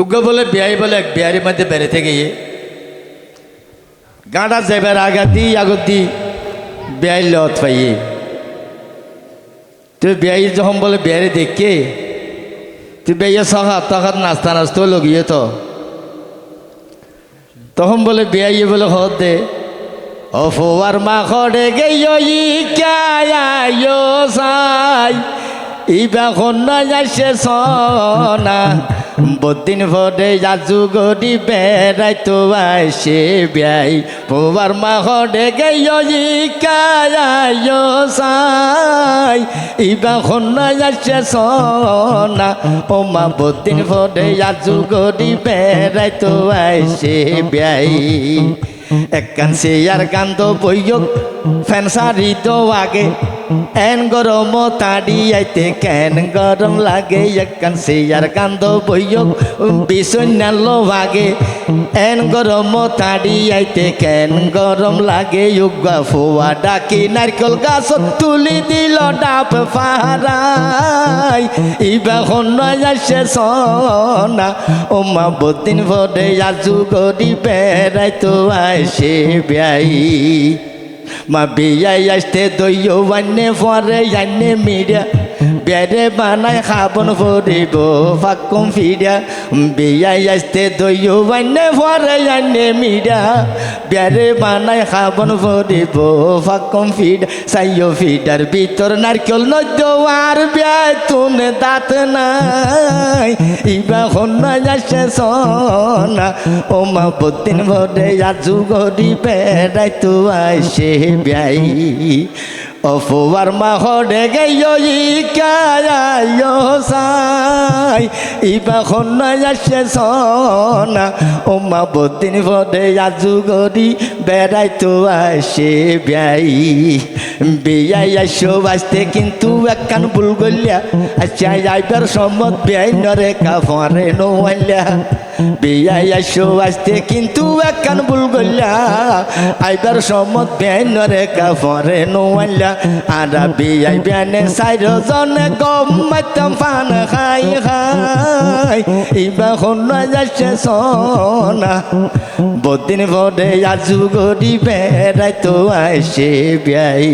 উগ্র বলে বিয়াই বলে এক বিয়ারির মধ্যে বেড়েতে গিয়ে গাঁটা যাইবার আগত দি বিয়াই লত পাইয়ে। তুই বিয়াই যখন বলে বিয়ারে দেখকে তুই বেয়ে সকাত তখন নাস্তা নাস্তো লগিয়ে তো। তখন বলে বিয়াইয়ে বলে হত দে অফোয়ার মা খড়ে গেই কায়ো ইবা কন্যা যাইছে সনা। বদিন ভরে যাজু গড়ি বেড়াই তো আইসে বিয়াই। ফোয়ার মা খড়ে গেই কায়ো সাই। ইবা কন্যা যাইছে সনা ও মা বদিন ভরে যাজু গড়ি বেড়াই তো আইসে বিয়াই। একখান চেয়ার কান্দ বইয়ক ফ্যান সারি তো আগে। এন গরম তাড়ি আইতে কেন গরম লাগে? একখান চেয়ার কান্দ বইয়ক বিছন্যাল ভাগে। এন গরম তাড়ি আইতে কেন গরম লাগে? উগা ফোয়া ডাকি নারকেল গাছ তুলি দিল ডাব ফারাই ইবা হন্য আসে সনা ও মা বদিন ভরে আজু গরি বেড়াই তো আইসে বিয়াই মা বিয়াই আসতে দইও বান্নে পরে জানে মিডিয়া বেড়ে বানায় খাবন ভরিব ফাকুম ফিরা বিয়াই আসতে দইও বান্নে পরে জানে মিডিয়া বেড়ে বানায় খাবন ভরিব ফাকুম ফিড সাইও ফিডার ভিতর নারকেল নদ্য আর বিয়াই তুনে দাঁত নাই ইবা হন্যা যাচ্ছে সনা ও মা বদিন ভরে আজু গরি বেড়াই তো আইসে বিয়াই অফুয়ার মা হরে গেই কায়ায় সাই। ইবা যাচ্ছে সনা ও মা বদিন ভরে আজু গরি বেড়াই তো আইসে বিয়াই। বিয়াই আইসো বাঁচতে কিন্তু একখান ভুল গলিয়া আচ্ছা আইবার সম্মত বিয়াই নরে কাফরে নোয়াইলা বিয়াই আইসো বাঁচতে কিন্তু একখান ভুল গলিয়া আইবার সম্মত বিয়াই নরে কাফরে নোয়াইলা। আর বিয়াই বিয়ানে সাইর জনে গম মাইতাম ফান খাই খাই। ইবা হন্যা যাচ্ছে সনা। বদিন ভরে আজু গরি বেড়াই তো আইসে বিয়াই।